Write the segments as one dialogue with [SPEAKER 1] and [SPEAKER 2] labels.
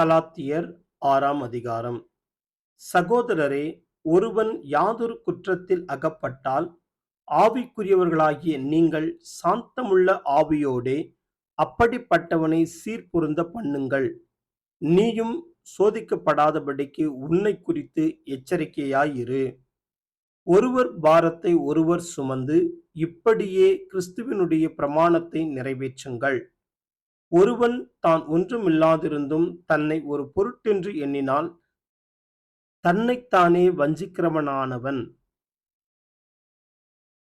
[SPEAKER 1] கலாத்தியர் ஆறாம் அதிகாரம். சகோதரரே ஒருவன் யாதொரு குற்றத்தில் அகப்பட்டால் ஆவிக்குரியவர்களாகிய நீங்கள் சாந்தமுள்ள ஆவியோடே அப்படிப்பட்டவனை சீர்பொருந்த பண்ணுங்கள். நீயும் சோதிக்கப்படாதபடிக்கு உன்னை குறித்து எச்சரிக்கையாயிரு. ஒருவர் பாரத்தை ஒருவர் சுமந்து இப்படியே கிறிஸ்துவினுடைய பிரமாணத்தை நிறைவேற்றுங்கள். ஒருவன் தான் ஒன்றுமில்லாதிருந்தும் தன்னை ஒரு பொருட்டென்று எண்ணினால் தன்னைத்தானே வஞ்சிக்கிறவனானவன்.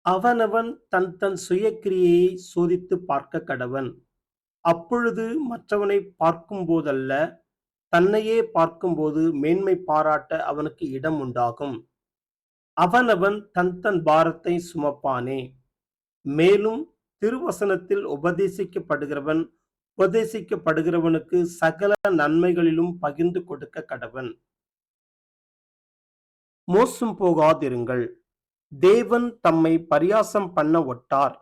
[SPEAKER 1] அவனவன் தன் தன் சுயக்கிரியையை சோதித்து பார்க்க கடவன். அப்பொழுது மற்றவனை பார்க்கும் போதல்ல தன்னையே பார்க்கும்போது மேன்மை பாராட்ட அவனுக்கு இடம் உண்டாகும். அவனவன் தன் தன் பாரத்தை சுமப்பானே. மேலும் திருவசனத்தில் உபதேசிக்கப்படுகிறவன் உபதேசிக்கப்படுகிறவனுக்கு சகல நன்மைகளிலும் பகிர்ந்து கொடுக்க கடவன். மோசம் போகாதிருங்கள். தேவன் தம்மை பரியாசம் பண்ண ஒட்டார்.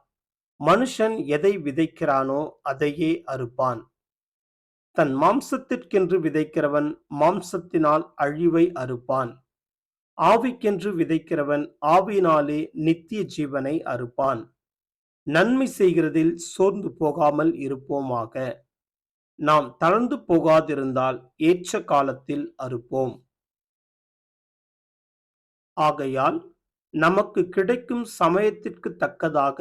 [SPEAKER 1] மனுஷன் எதை விதைக்கிறானோ அதையே அறுப்பான். தன் மாம்சத்திற்கென்று விதைக்கிறவன் மாம்சத்தினால் அழிவை அறுப்பான். ஆவிக்கென்று விதைக்கிறவன் ஆவியினாலே நித்திய ஜீவனை அறுப்பான். நன்மை செய்கிறதில் சோர்ந்து போகாமல் இருப்போமாக. நாம் தளர்ந்து போகாதிருந்தால் ஏற்ற காலத்தில் அறுப்போம். ஆகையால் நமக்கு கிடைக்கும் சமயத்திற்கு தக்கதாக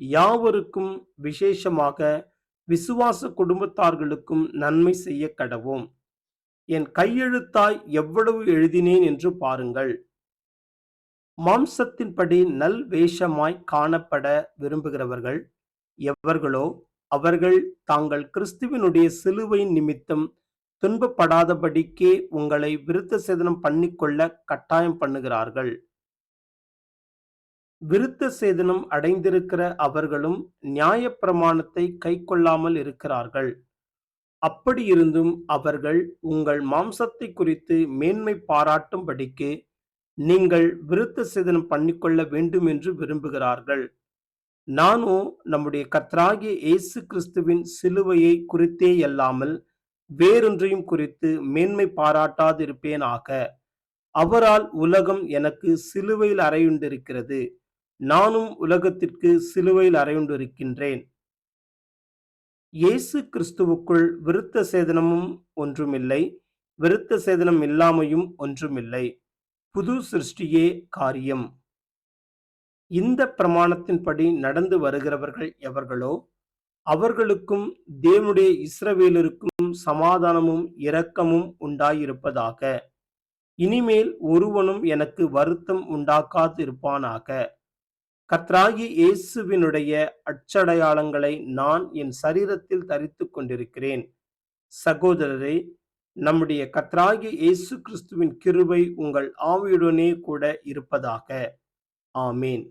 [SPEAKER 1] யாவருக்கும் விசேஷமாக விசுவாச குடும்பத்தார்களுக்கும் நன்மை செய்ய கடவோம். என் கையெழுத்தாய் எவ்வளவு எழுதினேன் என்று பாருங்கள். மாம்சத்தின்படி நல் வேஷமாய் காணப்பட விரும்புகிறவர்கள் எவர்களோ அவர்கள் தாங்கள் கிறிஸ்துவினுடைய சிலுவையின் நிமித்தம் துன்பப்படாதபடிக்கே உங்களை விருத்த சேதனம் பண்ணிக்கொள்ள கட்டாயம் பண்ணுகிறார்கள். விருத்த சேதனம் அடைந்திருக்கிற அவர்களும் நியாயப்பிரமாணத்தை கை கொள்ளாமல் இருக்கிறார்கள். அப்படியிருந்தும் அவர்கள் உங்கள் மாம்சத்தை குறித்து மேன்மை பாராட்டும்படிக்கு நீங்கள் விருத்த சேதனம் பண்ணிக்கொள்ள வேண்டும் என்று விரும்புகிறார்கள். நானோ நம்முடைய கத்ராகிய இயேசு கிறிஸ்துவின் சிலுவையை குறித்தே அல்லாமல் வேறொன்றையும் குறித்து மேன்மை பாராட்டாதிருப்பேனாக அவரால் உலகம் எனக்கு சிலுவையில் அறையுண்டிருக்கிறது. நானும் உலகத்திற்கு சிலுவையில் அறையுண்டிருக்கின்றேன். இயேசு கிறிஸ்துவுக்குள் விருத்த சேதனமும் ஒன்றுமில்லை. விருத்த சேதனம் இல்லாமையும் ஒன்றுமில்லை. புது சிருஷ்டியே காரியம். இந்த பிரமாணத்தின்படி நடந்து வருகிறவர்கள் எவர்களோ அவர்களுக்கும் தேவனுடைய இஸ்ரவேலருக்கும் சமாதானமும் இரக்கமும் உண்டாயிருப்பதாக. இனிமேல் ஒருவனும் எனக்கு வருத்தம் உண்டாக்காதிருப்பானாக. கத்ராகி இயேசுவினுடைய அச்சடையாளங்களை நான் என் சரீரத்தில் தரித்து கொண்டிருக்கிறேன். சகோதரரே நம்முடைய கத்ராகி இயேசு கிறிஸ்துவின் கிருபை உங்கள் ஆவியுடனே கூட இருப்பதாக. ஆமேன்.